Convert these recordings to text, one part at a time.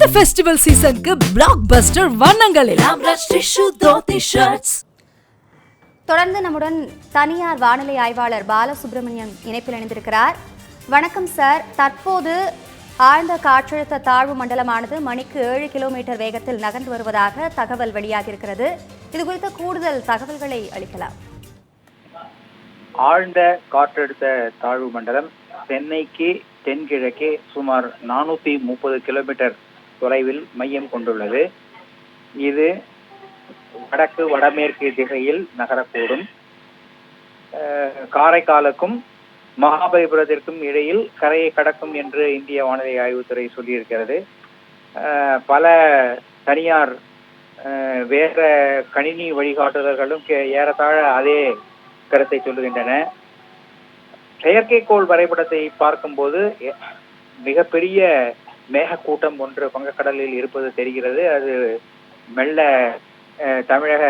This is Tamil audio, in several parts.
இந்த ஃபெஸ்டிவல் சீசனுக்கு பிளாக் பஸ்டர் வண்ணங்களில். தொடர்ந்து நம்முடன் தனியார் வானிலை ஆய்வாளர் பாலசுப்ரமணியன் இணைப்பில் இணைந்திருக்கிறார். வணக்கம் சார் தற்போது ஆழ்ந்த காற்றழுத்த தாழ்வு மண்டலமானது மணிக்கு ஏழு கிலோமீட்டர் வேகத்தில் நகர்ந்து வருவதாக தகவல் வெளியாகியிருக்கிறது. இது குறித்த கூடுதல் தகவல்களை அளிக்கலாம். ஆழ்ந்த காற்றழுத்த தாழ்வு மண்டலம் சென்னைக்கு தென்கிழக்கே சுமார் நானூத்தி முப்பது கிலோமீட்டர் தொலைவில் மையம் கொண்டுள்ளது. இது வடக்கு வடமேற்கு திசையில் நகரக்கூடும். அஹ், காரைக்காலுக்கும் மகாபலிபுரத்திற்கும் இடையில் கரையை கடக்கும் என்று இந்திய வானிலை ஆய்வுத்துறை சொல்லியிருக்கிறது. பல தனியார் அஹ், வேற கணினி வழிகாட்டுதல்களும் கே- ஏறத்தாழ அதே கருத்தை சொல்லுகின்றன. செயற்கைக்கோள் வரைபடத்தை பார்க்கும்போது மிகப்பெரிய மேகக்கூட்டம் ஒன்று வங்கக்கடலில் இருப்பது தெரிகிறது. அது மெல்ல அஹ், தமிழக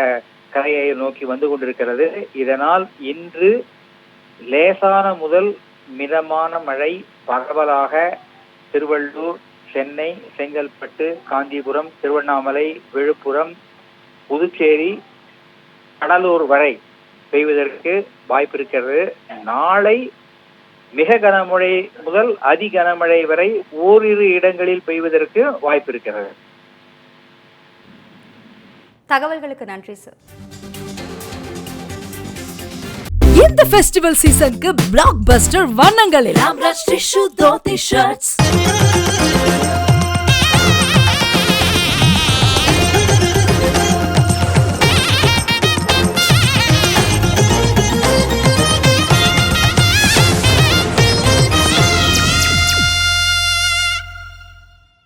கரையை நோக்கி வந்து கொண்டிருக்கிறது. இதனால் இன்று லேசான முதல் மிதமான மழை பரவலாக திருவள்ளூர் சென்னை செங்கல்பட்டு காஞ்சிபுரம் திருவண்ணாமலை விழுப்புரம் புதுச்சேரி கடலூர் வரை பெய்வதற்கு வாய்ப்பு இருக்கிறது. நாளை மிக கனமழை முதல் அதி கனமழை வரை ஓரிரு இடங்களில் பெய்வதற்கு வாய்ப்பு இருக்கிறது. தகவல்களுக்கு நன்றி சார் இந்த ஃபெஸ்டிவல் சீசனுக்கு பிளாக் பஸ்டர் வண்ணங்களில்